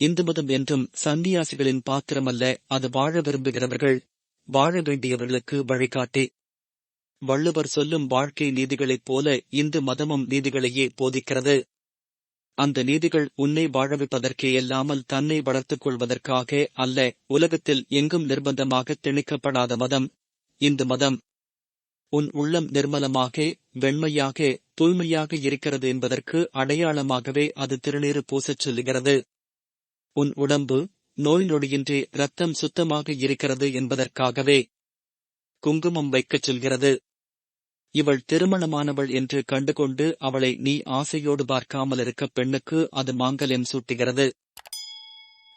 இந்து மதம் என்றும் சந்நியாசிகளின் பாத்திரமல்ல அது வாழ விரும்புகிறவர்கள் வாழ வேண்டியவர்களுக்கு வழிகாட்டி. வள்ளுவர் சொல்லும் வாழ்க்கை நீதிகளைப் போல இந்து மதமும் நீதிகளையே போதிக்கிறது. அந்த நீதிகள் உன்னை வாழவிப்பதற்கே அல்லாமல் தன்னை வளர்த்துக் கொள்வதற்காக அல்ல உலகத்தில் எங்கும் நிர்பந்தமாக திணிக்கப்படாத மதம் இந்து மதம். உன் உள்ளம் நிர்மலமாக வெண்மையாக தூய்மையாக இருக்கிறது என்பதற்கு அடையாளமாகவே அது திருநீறு பூசச் சொல்லுகிறது. உன் உடம்பு நோய் நொடியின்றி ரத்தம் சுத்தமாக இருக்கிறது என்பதற்காகவே குங்குமம் வைக்கச் சொல்கிறது. இவள் திருமணமானவள் என்று கண்டுகொண்டு அவளை நீ ஆசையோடு பார்க்காமல் இருக்க பெண்ணுக்கு அது மாங்கல்யம் சூட்டுகிறது.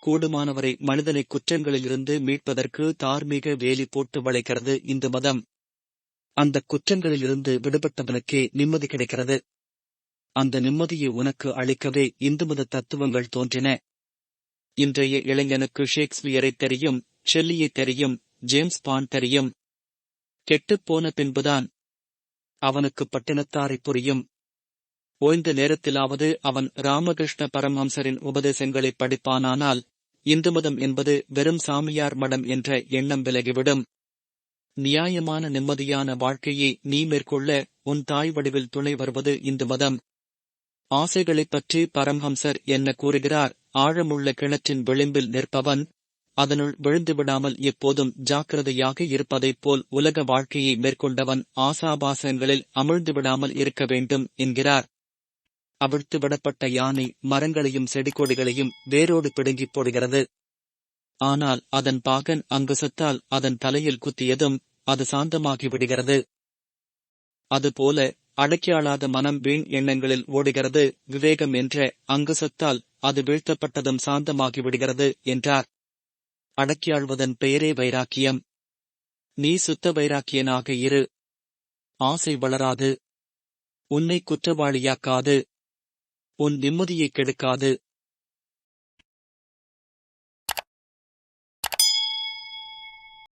கூடுமானவரை மனிதனை குற்றங்களிலிருந்து மீட்பதற்கு தார்மீக வேலி போட்டு வளைக்கிறது இந்து மதம். அந்த குற்றங்களிலிருந்து விடுபட்டவனுக்கே நிம்மதி கிடைக்கிறது. அந்த நிம்மதியை உனக்கு அளிக்கவே இந்து மத தத்துவங்கள் தோன்றின. இன்றைய இளைஞனுக்கு ஷேக்ஸ்பியரை தெரியும் ஷெல்லியை தெரியும் ஜேம்ஸ் பான் தெரியும். கெட்டுப்போன பின்புதான் அவனுக்கு பட்டினத்தாரை புரியும். ஓய்ந்த நேரத்திலாவது அவன் ராமகிருஷ்ண பரமஹம்சரின் உபதேசங்களை படிப்பானானால் இந்து மதம் என்பது வெறும் சாமியார் மடம் என்ற எண்ணம் விலகிவிடும். நியாயமான நிம்மதியான வாழ்க்கையை நீ மேற்கொள்ள உன் தாய் வடிவில் துணை வருவது இந்து மதம். ஆசைகளைப் பற்றி பரம்ஹம்சர் என்ன கூறுகிறார்? ஆழமுள்ள கிணற்றின் விளிம்பில் நிற்பவன் அதனுள் விழுந்து விடாமல் எப்போதும் ஜாக்கிரதையாக இருப்பதைப் போல் உலக வாழ்க்கையை மேற்கொண்டவன் ஆசாபாசங்களில் அமிழ்ந்து விடாமல் இருக்க வேண்டும் என்கிறார். அவிழ்த்து விடப்பட்ட யானை மரங்களையும் செடிகொடிகளையும் வேரோடு பிடுங்கிப் போடுகிறது. ஆனால் அதன் பாகன் அங்கு செத்தால் அதன் தலையில் குத்தியதும் அது சாந்தமாகி விடுகிறது அதுபோல அடக்கியாளாத மனம் வீண் எண்ணங்களில் ஓடுகிறது. விவேகம் என்ற அங்குசத்தால் அது வீழ்த்தப்பட்டதும் சாந்தமாகிவிடுகிறது என்றார். அடக்கியாழ்வதன் பெயரே வைராக்கியம். நீ சுத்த வைராக்கியனாக இரு. ஆசை வளராது. உன்னை குற்றவாளியாக்காது. உன் நிம்மதியை கெடுக்காது.